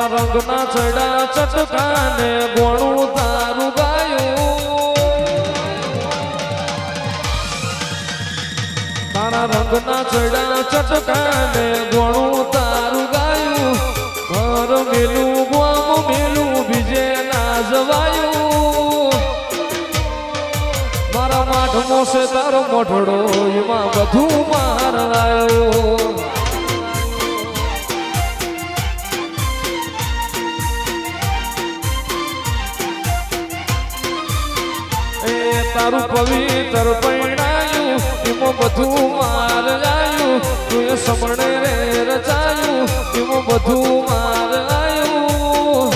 તારા રંગના ચડા ચટકાને ગોણું તારું ગાયું. તારા રંગના ચડા ચટકાને ગોણું તારું ગાયું. ઘર મેલું, ગોમ મેલું, બીજે ના જવાયું. મારા માઠમો છે તારો મોઢડો, એમાં બધું માર તારું પવિત્ર પૈણાયું એમાં બધું માર લાયું, તું એ સમણે રે રચાયું, એમાં બધું માર લાયું.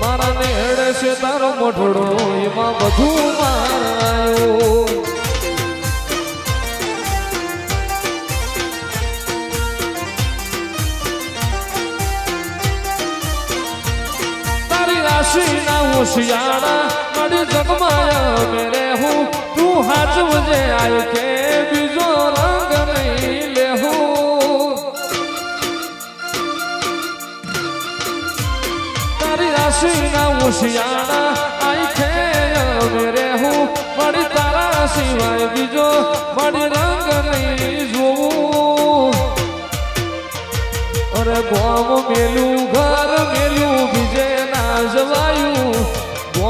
મારા નેડે છે તારો મોઢડો એમાં બધું માર તારી રાશિ ના હોશિયાળા મળી જગમાયા મેરે હું. તું હાચવજે આય કે બીજો રંગ નહીં લેહું. તારી રાશિ ના હોશિયાળા આઈ છે મેરે હું. મળી તારા સિવાય બીજો મળી રંગ નહીં જોવું અરે ગોમ મેલું, ઘર મેલું બીજે ના જવાયું.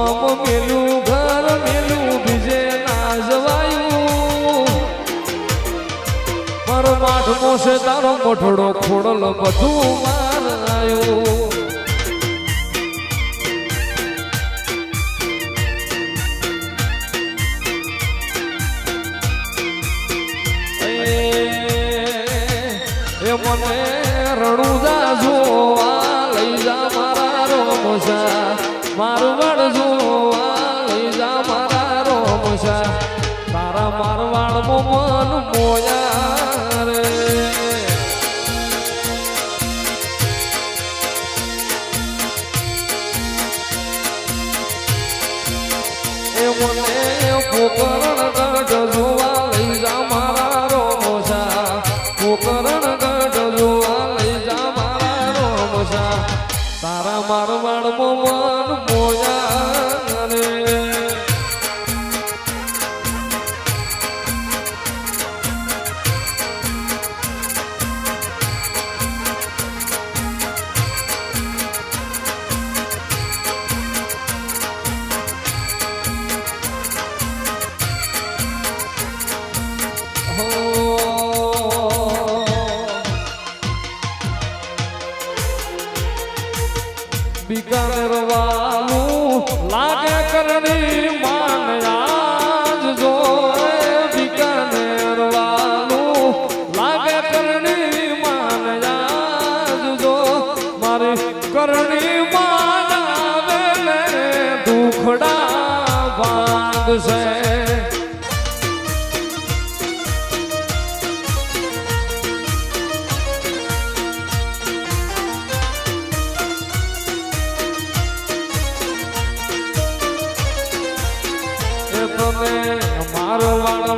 ગોમ મેલું, ઘર મેલું, બીજે ના જવાયું. મારો માઠમો છે તારો મોઠડો ખોડલ બધું મારાયું. મને રણુદા જોવા મને મારો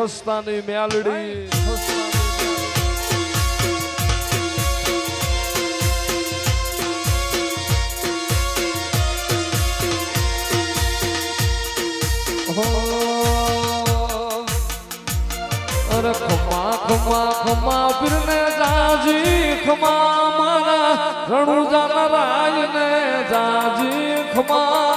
ખસ્તાની મ્યાલડી. અરે ખમા ખમા ખમા જાજી ખમા મારા રણુજાના રાયને જાજી ખમા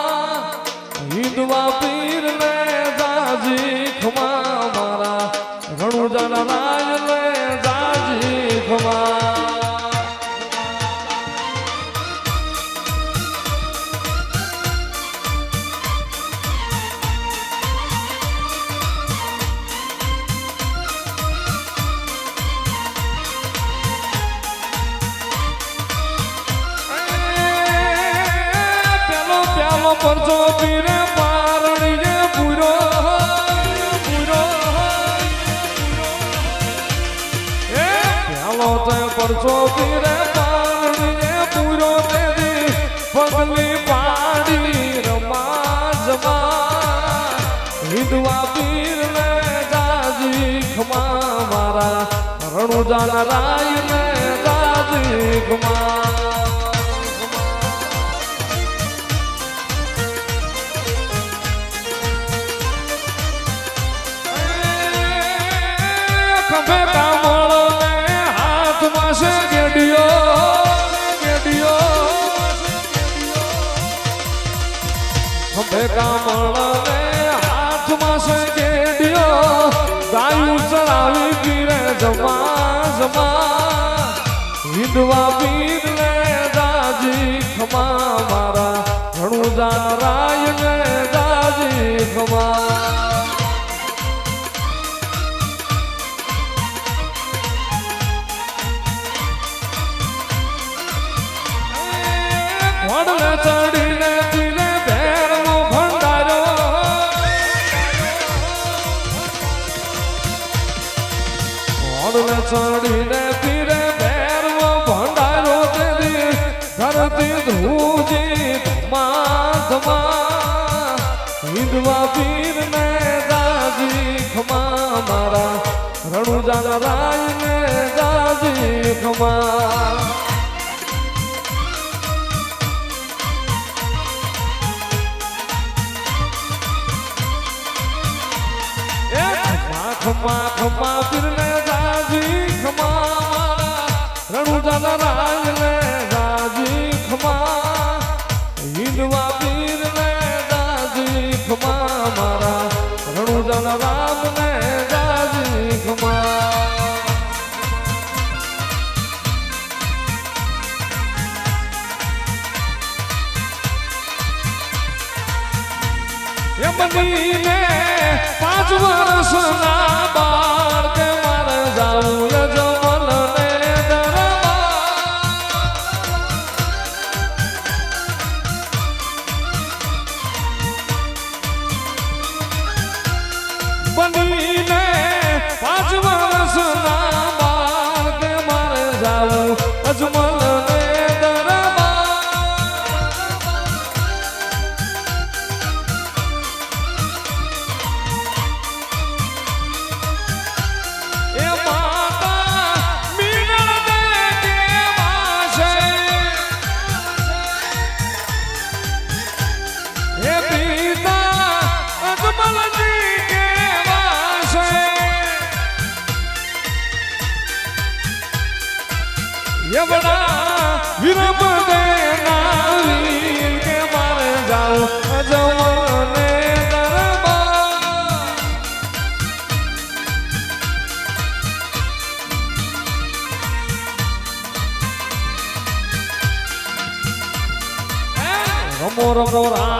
પેલો પરચો પીરે પારણીએ પૂરો પૂરો એ પેલો તે પરચો પીરે પારણીએ પૂરો તેદી પગલી પાડી રમા જમા રાય ને દાજી ખમા ખભે કામળો ને હાથમાં છે ગેડિયો ગાયું ચડાવી પીરે જમા જમા હિંદવા પીર ને દાજી, ખમા મારા ઘણું જાન રાય ને દાજી, ખમા. ચડીને પીને હિંદવા પીર ને દાજી ખમા મારા રણુજા રાય ને દાજી ખમા ખમા ખમા પીર ને દાજી ખમા મારા રણુજા રાજને મારા રણુજાના રામને દાજી ખમા યમનીને પાંચ વર્ષના બાળક રમો રમો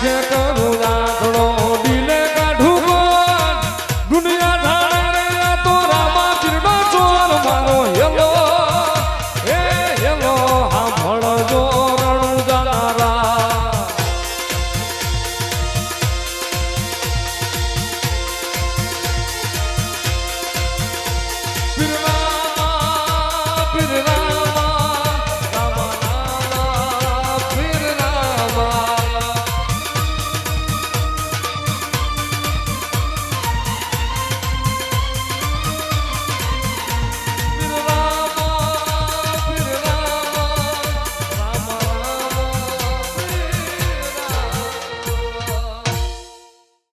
છે